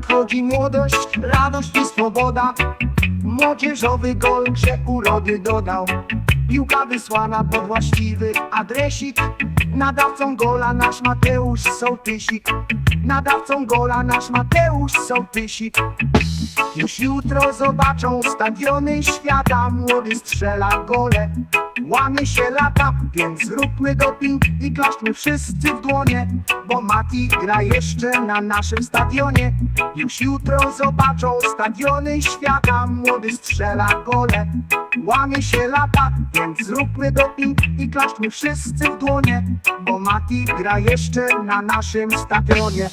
przychodzi młodość, radość i swoboda. Młodzieżowy gol grze urody dodał. Piłka wysłana pod właściwy adresik. Nadawcą gola nasz Mateusz Sołtysik. Nadawcą gola nasz Mateusz Sołtysik. Już jutro zobaczą stadiony świata Młody strzela gole Łamie się lata, więc zróbmy doping I klaszczmy wszyscy w dłonie Bo Mati gra jeszcze na naszym stadionie. Już jutro zobaczą stadiony świata Młody strzela gole. Łamie się lata, więc zróbmy doping I klaszczmy wszyscy w dłonie Bo Mati gra jeszcze na naszym stadionie